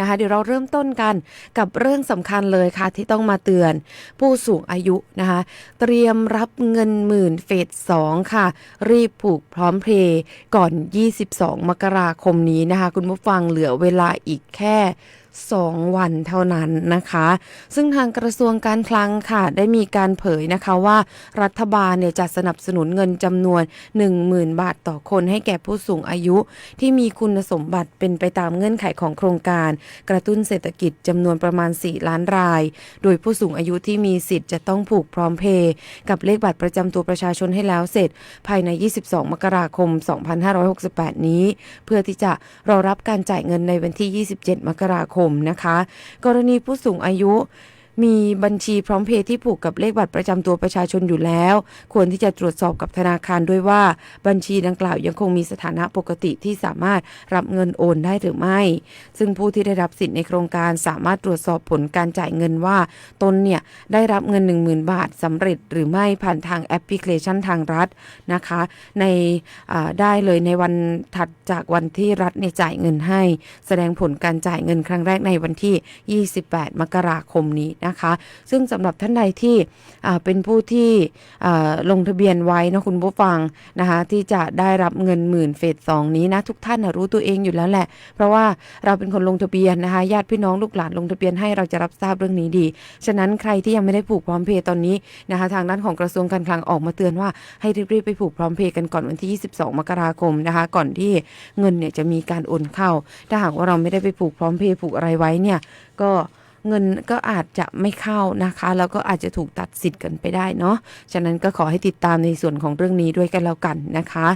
นะคะเดี๋ยวเราเริ่มต้นกันกับเรื่องสำคัญเลยค่ะที่ต้องมาเตือน ผู้สูงอายุนะคะเตรียมรับเงินหมื่นเฟสสองค่ะ รีบผูกพร้อมเพลย์ก่อน 22 มกราคมนี้นะคะ คุณผู้ฟังเหลือเวลาอีกแค่2 วันเท่านั้นนะคะ ซึ่งทางกระทรวงการคลังค่ะ ได้มีการเผยนะคะว่ารัฐบาลเนี่ยจะสนับสนุนเงินจำนวน 10,000 บาทต่อคนให้แก่ผู้สูงอายุ ที่มีคุณสมบัติเป็นไปตามเงื่อนไขของโครงการ กระตุ้นเศรษฐกิจจำนวนประมาณ 4 ล้านราย โดยผู้สูงอายุที่มีสิทธิ์จะต้องผูกพร้อมเพย์กับเลขบัตรประจำตัวประชาชนให้แล้วเสร็จ ภายใน 22 มกราคม 2568 นี้ เพื่อที่จะรอรับการจ่ายเงินในวันที่ 27 มกราคมนะคะ กรณีผู้สูงอายุ มีบัญชีพร้อมเพย์ที่ผูกกับเลขบัตรประจำตัวประชาชนอยู่แล้ว ควรที่จะตรวจสอบกับธนาคารด้วยว่า บัญชีดังกล่าวยังคงมีสถานะปกติที่สามารถรับเงินโอนได้หรือไม่ ซึ่งผู้ที่ได้รับสิทธิ์ในโครงการสามารถตรวจสอบผลการจ่ายเงินว่า ตนเนี่ยได้รับเงิน 10,000 บาทสำเร็จหรือไม่ผ่านทางแอปพลิเคชันทางรัฐนะคะ ในได้เลยในวันถัดจากวันที่รัฐเนี่ยจ่ายเงินให้ แสดงผลการจ่ายเงินครั้งแรกในวันที่ 28 มกราคมนี้นะคะซึ่งสำหรับท่านใดที่เป็นผู้ที่ลงทะเบียนไว้นะคุณผู้ฟังนะคะที่จะได้รับเงินหมื่นเฟสสองนี้นะทุกท่านนะรู้ตัวเองอยู่แล้วแหละ เพราะว่าเราเป็นคนลงทะเบียนนะคะญาติพี่น้องลูกหลานลงทะเบียนให้เราจะรับทราบเรื่องนี้ดี ฉะนั้นใครที่ยังไม่ได้ผูกพร้อมเพย์ตอนนี้นะคะทางด้านของกระทรวงการคลังออกมาเตือนว่าให้รีบๆไปผูกพร้อมเพย์กันก่อนวันที่ 22 มกราคมนะคะก่อนที่เงินเนี่ยจะมีการโอนเข้า ถ้าหากว่าเราไม่ได้ไปผูกพร้อมเพย์ผูกอะไรไว้เนี่ยก็ เงินก็อาจจะไม่เข้านะคะ แล้วก็อาจจะถูกตัดสิทธิ์กันไปได้เนาะฉะนั้นก็ขอให้ติดตามในส่วนของเรื่องนี้ด้วยกันแล้วกันนะคะ